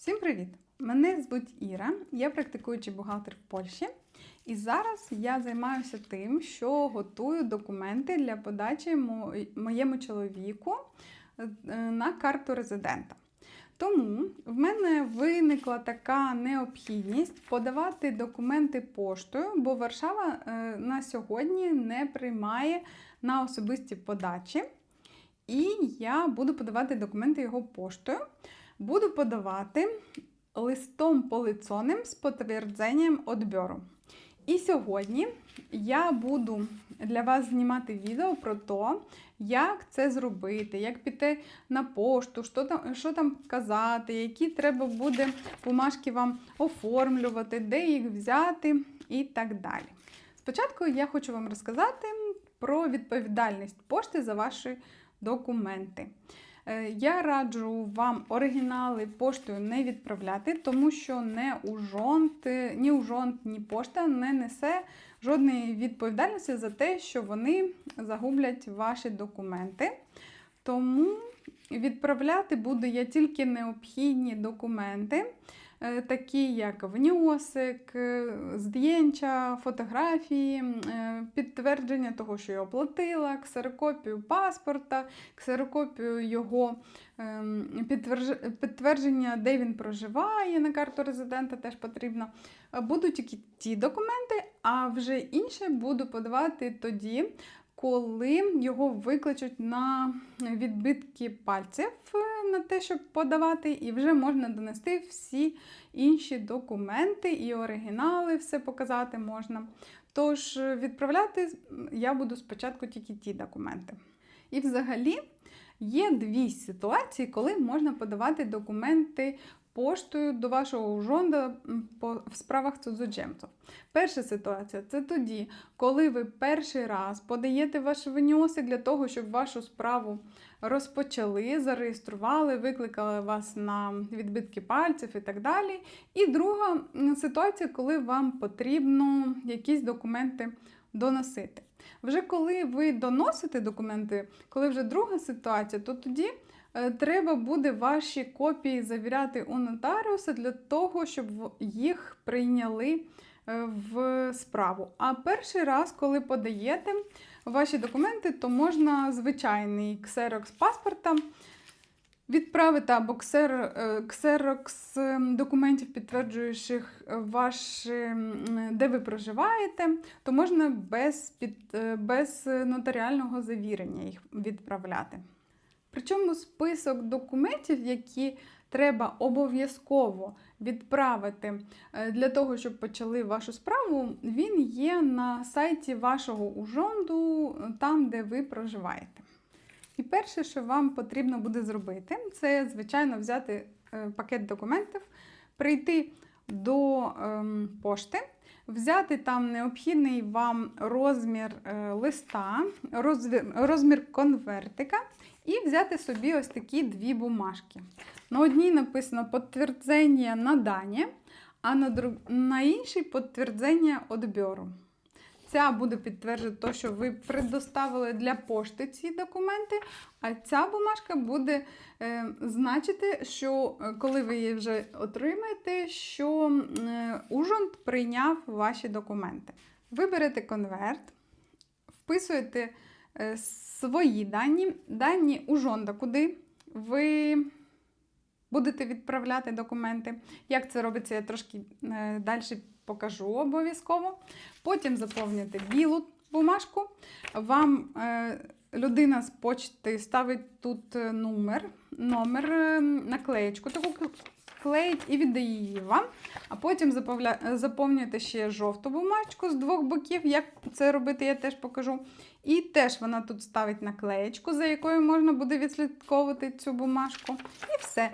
Всім привіт! Мене звуть Іра, я практикуючий бухгалтер в Польщі. І зараз я займаюся тим, що готую документи для подачі моєму чоловіку е, на карту резидента. Тому в мене виникла така необхідність подавати документи поштою, бо Варшава е, на сьогодні не приймає на особисті подачі. І я буду подавати документи його поштою. Буду подавати листом полицоним з підтвердженням відбору. І сьогодні я буду для вас знімати відео про те, як це зробити, як піти на пошту, що там, що там казати, які треба буде бумажки вам оформлювати, де їх взяти і так далі. Спочатку я хочу вам розказати про відповідальність пошти за ваші документи. Е, Я раджу вам оригінали поштою не відправляти, тому що не у жонт, ні ужонт, ні пошта не несе жодної відповідальності за те, що вони загублять ваші документи. Тому відправляти буду я тільки необхідні документи, е, такі як внесок, е, здєнча, фотографії, е, підтвердження того, що я оплатила, ксерокопію паспорта, ксерокопію його ем, підтвердження, де він проживає на карту резидента, теж потрібно. Будуть тільки ті документи, а вже інше буду подавати тоді, коли його викличуть на відбитки пальців е, на те, щоб подавати, і вже можна донести всі інші документи і оригінали, все показати можна. Тож е, відправляти я буду спочатку тільки ті документи. І взагалі є дві ситуації, коли можна подавати документи поштою до вашого по- в справах цудзоджемців. Перша ситуація це тоді, коли ви перший раз подаєте ваш внесок для того, щоб вашу справу розпочали, зареєстрували, викликали вас на відбитки пальців і так далі. І друга ситуація, коли вам потрібно якісь документи доносити. Вже коли ви доносите документи, коли вже друга ситуація, то тоді треба буде ваші копії завіряти у нотаріуса для того, щоб їх прийняли е, в справу. А перший раз, коли подаєте ваші документи, то можна звичайний ксерокс паспорта відправити або ксер, е, ксерокс ем, документів, підтверджуючих е, ваш, ем, де ви проживаєте, то можна без, під, е, без нотаріального завірення їх відправляти. Причому список документів, які треба обов'язково відправити е, для того, щоб почали вашу справу, він є на сайті вашого ужонду, е, там, де ви проживаєте. І перше, що вам потрібно буде зробити, це, звичайно, взяти е, пакет документів, прийти до ем, пошти, взяти там необхідний вам розмір листа, розмір конвертика і взяти собі ось такі дві бумажки. На одній написано підтвердження надання, а на, друг... на іншій підтвердження відбору. Ця буде підтверджувати те, що ви предоставили для пошти ці документи, а ця бумажка буде е, значити, що е, коли ви її вже отримаєте, що е, Ужонт прийняв ваші документи. Ви берете конверт, вписуєте свої дані, дані Ужонда, куди ви будете відправляти документи. Як це робиться, я трошки е, далі покажу обов'язково. Потім заповнюєте білу бумажку. Вам е, людина з почти ставить тут е, номер, номер е, наклеєчку таку клеїть і віддає її вам. А потім заповля- заповнюєте ще жовту бумажку з двох боків. Як це робити, я теж покажу. І теж вона тут ставить наклеєчку, за якою можна буде відслідковувати цю бумажку. І все.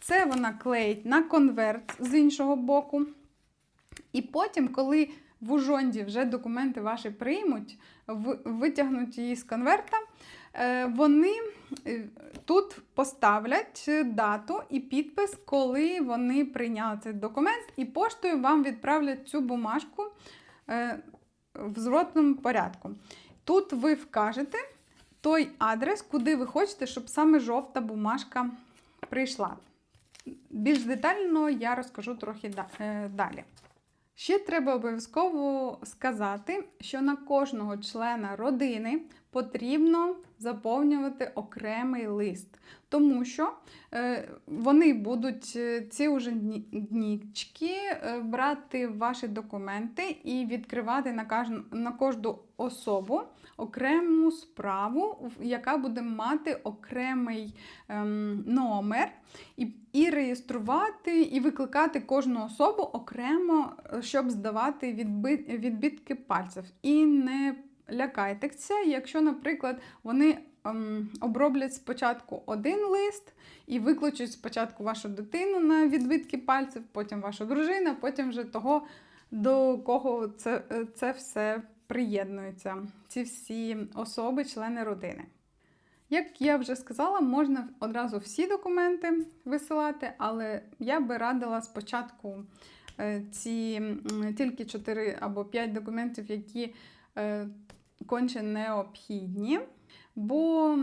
Це вона клеїть на конверт з іншого боку. І потім, коли в Ужонді вже документи ваші приймуть, витягнуть її з конверта, вони е, тут поставлять е, дату і підпис, коли вони прийняли цей документ, і поштою вам відправлять цю бумажку е, в зворотному порядку. Тут ви вкажете той адрес, куди ви хочете, щоб саме жовта бумажка прийшла. Більш детально я розкажу трохи е, далі. Ще треба обов'язково сказати, що на кожного члена родини потрібно заповнювати окремий лист, тому що е, вони будуть е, ці уже днічки е, брати ваші документи і відкривати на кожну, на кожну особу окрему справу, яка буде мати окремий ем, номер, і, і реєструвати, і викликати кожну особу окремо, щоб здавати відби, відбитки пальців. І не лякайтеся, якщо, наприклад, вони ем, оброблять спочатку один лист і викличуть спочатку вашу дитину на відбитки пальців, потім вашу дружину, потім вже того, до кого це, е, це все приєднується, ці всі особи, члени родини. Як я вже сказала, можна одразу всі документи висилати, але я би радила спочатку е, ці тільки 4 або 5 документів, які е, конче необхідні, бо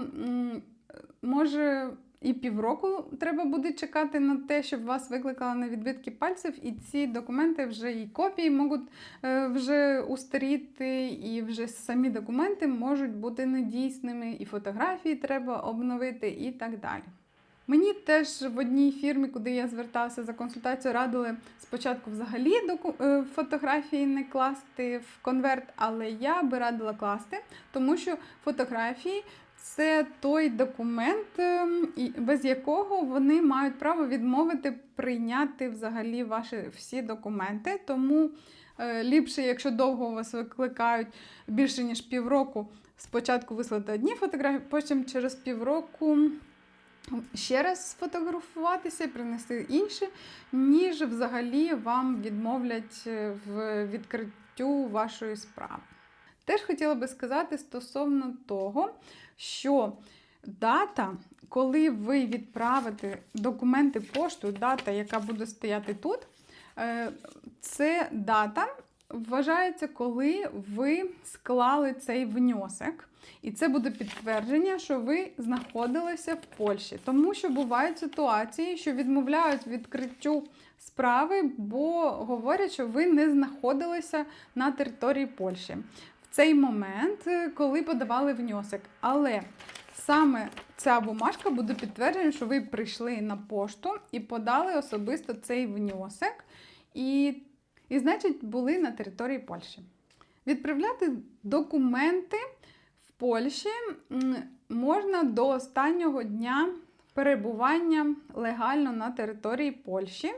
може і півроку треба буде чекати на те, щоб вас викликали на відбитки пальців, і ці документи вже і копії можуть е, вже устаріти, і вже самі документи можуть бути недійсними, і фотографії треба обновити, і так далі. Мені теж в одній фірмі, куди я зверталася за консультацією, радили спочатку взагалі доку- е, фотографії не класти в конверт, але я би радила класти, тому що фотографії це той документ, ем, без якого вони мають право відмовити прийняти взагалі ваші всі документи. Тому е, ліпше, якщо довго вас викликають більше ніж півроку, спочатку вислати одні фотографії, потім через півроку ще раз сфотографуватися принести інші, ніж взагалі вам відмовлять е, в відкриттю вашої справи. Теж хотіла би сказати стосовно того, що дата, коли ви відправите документи поштою, дата, яка буде стояти тут, е, це дата вважається, коли ви склали цей внесок. І це буде підтвердження, що ви знаходилися в Польщі. Тому що бувають ситуації, що відмовляють відкриттю справи, бо говорять, що ви не знаходилися на території Польщі в цей момент, е, коли подавали внесок. Але саме ця бумажка буде підтвердженням, що ви прийшли на пошту і подали особисто цей внесок, і, і значить, були на території Польщі. Відправляти документи в Польщі можна до останнього дня перебування легально на території Польщі.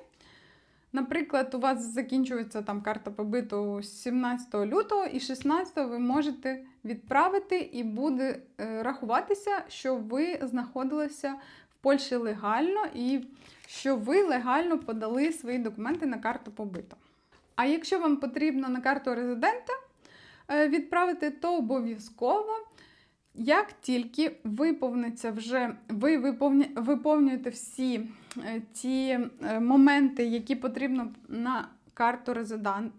Наприклад, у вас закінчується там карта побиту 17 лютого, і 16 ви можете відправити, і буде е, рахуватися, що ви знаходилися в Польщі легально і що ви легально подали свої документи на карту побиту. А якщо вам потрібно на карту резидента е, відправити, то обов'язково, як тільки виповниться вже, ви виповнюєте всі е, ті е, моменти, які потрібно на карту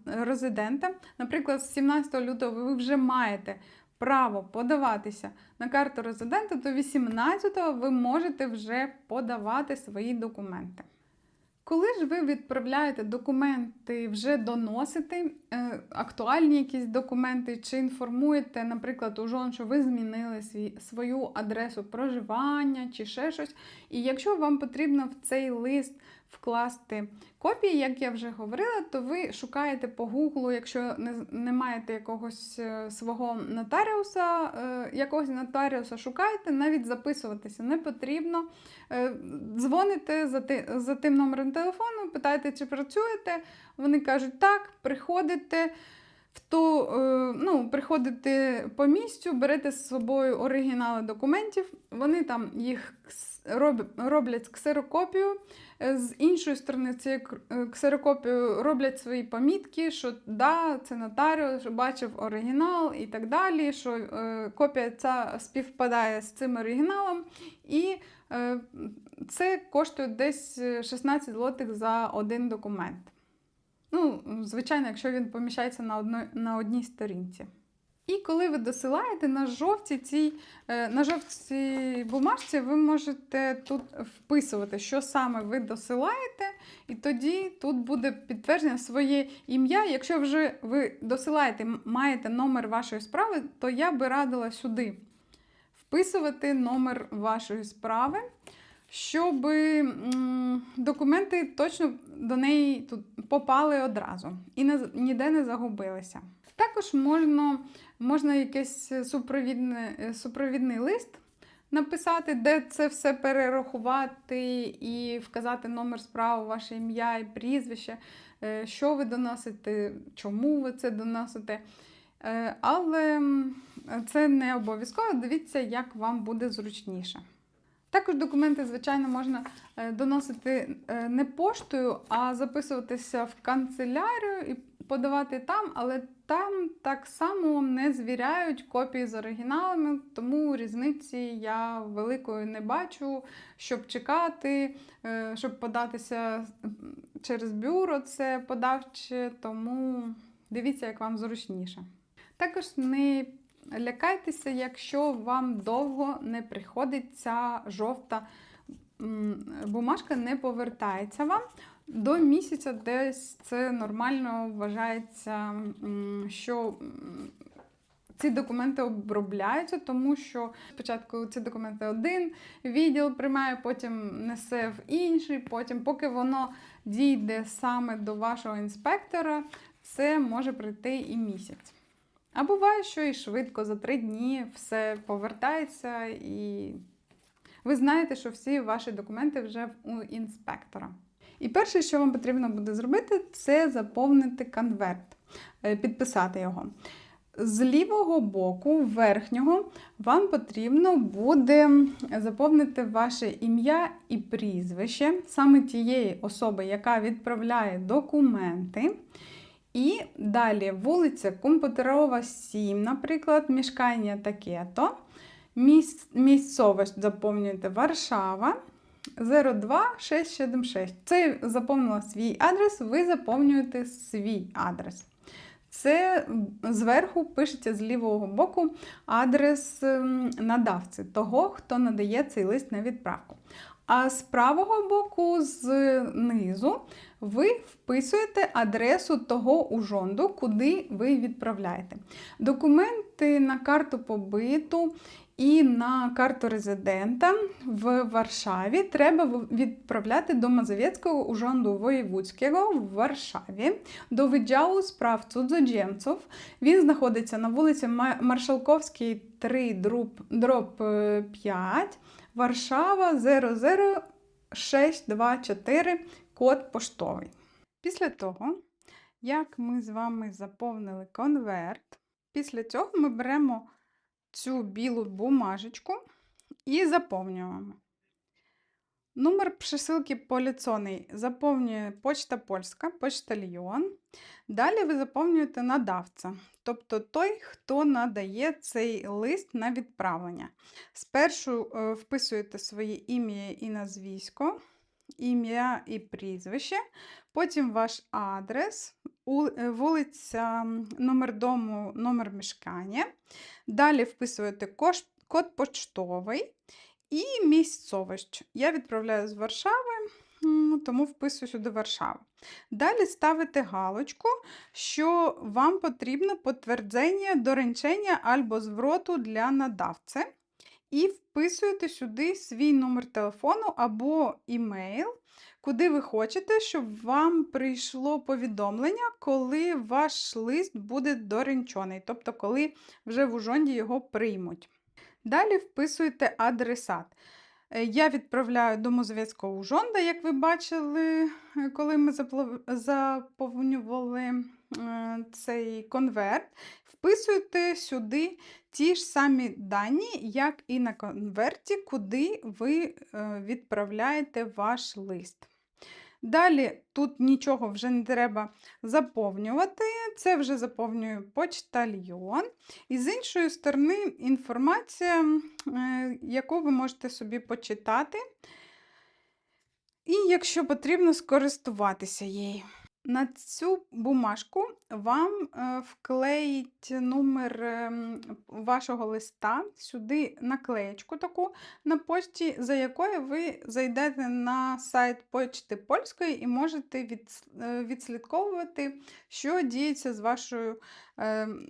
резидента, наприклад, з 17 лютого ви вже маєте право подаватися на карту резидента, то 18-го ви можете вже подавати свої документи. Коли ж ви відправляєте документи, вже доносите актуальні якісь документи, чи інформуєте, наприклад, у жон, що ви змінили свій, свою адресу проживання чи ще щось. І якщо вам потрібно в цей лист вкласти копії, як я вже говорила, то ви шукаєте по гуглу, якщо не, не маєте якогось е, свого нотаріуса, е, якогось нотаріуса шукаєте, навіть записуватися не потрібно. Е, Дзвоните за, ти, за тим номером телефону, питаєте, чи працюєте. Вони кажуть, так, приходите. Ту, е, ну, приходите по місцю, берете з собою оригінали документів, вони там їх роблять ксерокопію. Е, З іншої сторони, цією е, роблять свої помітки, що да, це нотаріус, бачив оригінал і так далі, що копія ця співпадає з цим оригіналом. І це коштує десь е, 16 злотих за один документ. Ну, звичайно, якщо він поміщається на, одно, на одній сторінці. І коли ви досилаєте на жовтій цій, е, на жовтій бумажці, ви можете тут вписувати, що саме ви досилаєте, і тоді тут буде підтвердження своє ім'я. Якщо вже ви досилаєте, маєте номер вашої справи, то я би радила сюди вписувати номер вашої справи, щоб документи точно до неї тут попали одразу і не, ніде не загубилися. Також можна, можна якийсь супровідний, супровідний лист написати, де це все перерахувати і вказати номер справи, ваше ім'я і прізвище, е, що ви доносите, чому ви це доносите. Е, Але це не обов'язково. Дивіться, як вам буде зручніше. Також документи, звичайно, можна е, доносити е, не поштою, а записуватися в канцелярію і подавати там, але там так само не звіряють копії з оригіналами, тому різниці я великої не бачу, щоб чекати, е, щоб податися через бюро, це подавче, тому дивіться, як вам зручніше. Також не лякайтеся, якщо вам довго не приходить ця жовта бумажка, не повертається вам. До місяця десь це нормально вважається, що ці документи обробляються, тому що спочатку ці документи один відділ приймає, потім несе в інший, потім, поки воно дійде саме до вашого інспектора, це може пройти і місяць. А буває, що і швидко, за три дні все повертається, і ви знаєте, що всі ваші документи вже у інспектора. І перше, що вам потрібно буде зробити, це заповнити конверт, е, підписати його. З лівого боку, верхнього, вам потрібно буде заповнити ваше ім'я і прізвище саме тієї особи, яка відправляє документи. І далі вулиця Комп'ютерова, 7, наприклад, мішкання таке-то. Міс- Місцовість заповнюєте Варшава 02676. Це заповнила свій адрес, ви заповнюєте свій адрес. Це зверху пишеться з лівого боку адрес ем, надавці, того, хто надає цей лист на відправку. А з правого боку, знизу, ви вписуєте адресу того ужонду, куди ви відправляєте. Документи на карту побиту і на карту резидента в Варшаві треба відправляти до Мазовецького ужонду воєвудського в Варшаві, до відділу справ цудзоджемців. Він знаходиться на вулиці Маршалковській 3, дроб, дроб е, 5, Варшава 00624, код поштовий. Після того, як ми з вами заповнили конверт, після цього ми беремо цю білу бумажечку і заповнюємо. Номер присилки поліцоний заповнює Почта Польська, почтальйон. Далі ви заповнюєте надавця, тобто той, хто надає цей лист на відправлення. Спершу е, вписуєте своє ім'я і назвісько, ім'я і прізвище, потім ваш адрес, вулиця, м, номер дому, номер мешкання. Далі вписуєте код поштовий і місцовість. Я відправляю з Варшави, тому вписую сюди Варшава. Далі ставите галочку, що вам потрібно підтвердження доручення або звороту для надавця. І вписуєте сюди свій номер телефону або імейл, куди ви хочете, щоб вам прийшло повідомлення, коли ваш лист буде доренчений, тобто коли вже в Ужонді його приймуть. Далі вписуєте адресат. Е, Я відправляю до Мозовецького Ужонда, як ви бачили, е, коли ми заповнювали е, цей конверт. Вписуєте сюди ті ж самі дані, як і на конверті, куди ви відправляєте ваш лист. Далі тут нічого вже не треба заповнювати, це вже заповнює почтальйон. І з іншої сторони, інформація, е, яку ви можете собі почитати, і якщо потрібно, скористуватися її. На цю бумажку вам е, вклеїть номер ем, вашого листа сюди наклеєчку таку на почті, за якою ви зайдете на сайт Почти Польської і можете е, відслідковувати, що діється з, вашою, ем,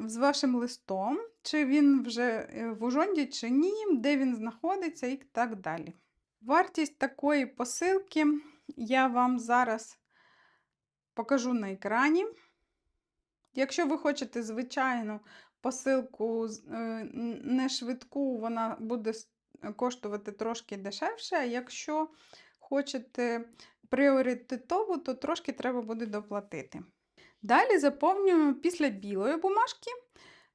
з вашим листом, чи він вже е, в Ужонді, чи ні, де він знаходиться і так далі. Вартість такої посилки я вам зараз покажу на екрані. Якщо ви хочете звичайну посилку е, не швидку, вона буде коштувати трошки дешевше. А якщо хочете пріоритетову, то трошки треба буде доплатити. Далі заповнюємо після білої бумажки,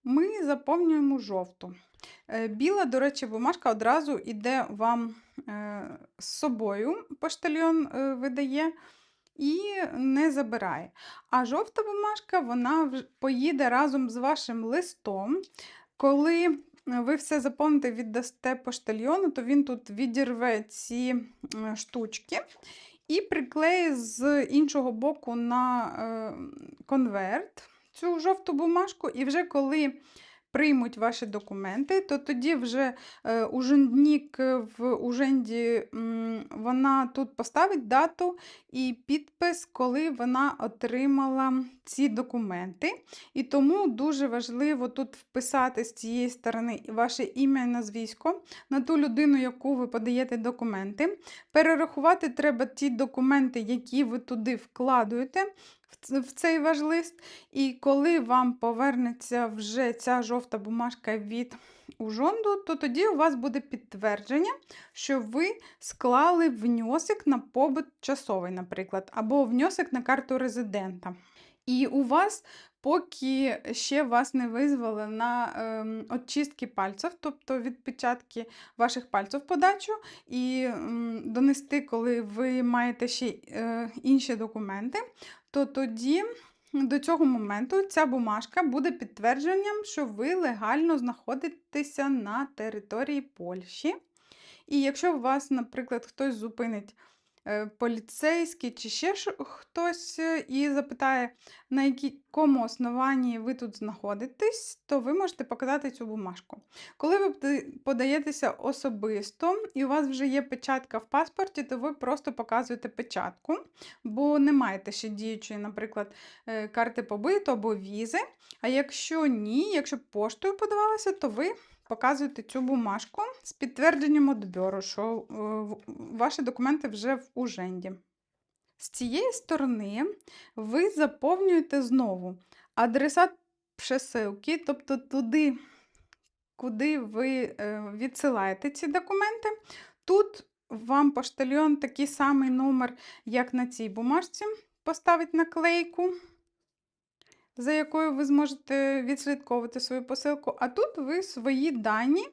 ми заповнюємо жовту. Е, Біла, до речі, бумажка одразу йде вам е, з собою, поштальйон видає і не забирає. А жовта бумажка вона поїде разом з вашим листом. Коли ви все заповните, віддасте поштальйону, то він тут відірве ці штучки і приклеїть з іншого боку на е, конверт цю жовту бумажку. І вже коли приймуть ваші документи, то тоді вже е, ужендник в уженді вона тут поставить дату і підпис, коли вона отримала ці документи. І тому дуже важливо тут вписати з цієї сторони ваше ім'я і назвісько на ту людину, яку ви подаєте документи. Перерахувати треба ті документи, які ви туди вкладуєте. В цей ваш лист, і коли вам повернеться вже ця жовта бумажка від Ужонду, то тоді у вас буде підтвердження, що ви склали внесок на побут часовий, наприклад, або внесок на карту резидента. І у вас, поки ще вас не визвали на ем, очистки пальців, тобто відпечатки ваших пальців подачу, і м, донести, коли ви маєте ще е, інші документи, то тоді до цього моменту ця бумажка буде підтвердженням, що ви легально знаходитеся на території Польщі. І якщо вас, наприклад, хтось зупинить поліцейський чи ще хтось е, і запитає, на якому основанні ви тут знаходитесь, то ви можете показати цю бумажку. Коли ви подаєтеся особисто і у вас вже є печатка в паспорті, то ви просто показуєте печатку, бо не маєте ще діючої, наприклад, е, карти побиту або візи. А якщо ні, якщо поштою подавалося, то ви показуєте цю бумажку з підтвердженням одбору, що е, ваші документи вже в уженді. З цієї сторони ви заповнюєте знову адресат присилки, тобто туди, куди ви е, відсилаєте ці документи. Тут вам поштальйон такий самий номер, як на цій бумажці, поставить наклейку, за якою ви зможете відслідковувати свою посилку. А тут ви свої дані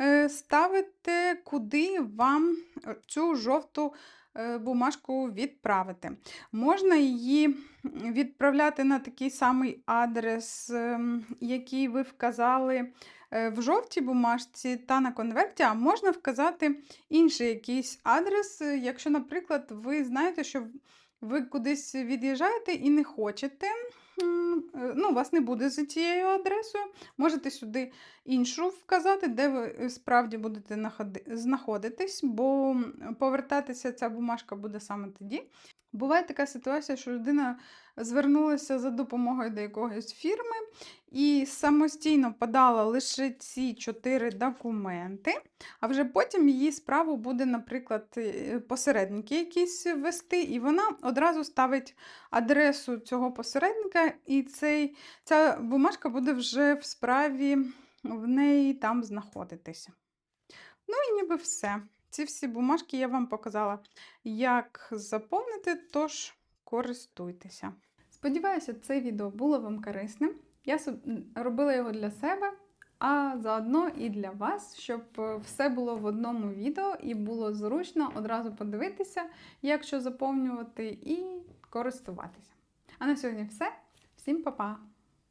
е, ставите, куди вам е, цю жовту е, бумажку відправити. Можна її відправляти на такий самий адрес, ем, який ви вказали в жовтій бумажці та на конверті, а можна вказати інший якийсь адрес, якщо, наприклад, ви знаєте, що ви кудись від'їжджаєте і не хочете. Е, Ну, вас не буде за цією адресою. Можете сюди іншу вказати, де ви е, справді будете знаходитись, бо повертатися ця бумажка буде саме тоді. Буває така ситуація, що людина звернулася за допомогою до якоїсь фірми і самостійно подала лише ці чотири документи, а вже потім її справу буде, наприклад, е, посередники якісь вести, і вона одразу ставить адресу цього посередника, і цей, ця бумажка буде вже в справі в неї там знаходитися. Ну і ніби все. Ці всі бумажки я вам показала, як заповнити, тож користуйтеся. Сподіваюся, це відео було вам корисним. Я робила його для себе, а заодно і для вас, щоб е, все було в одному відео і було зручно одразу подивитися, як що заповнювати, і користуватися. А на сьогодні все. Всім па-па!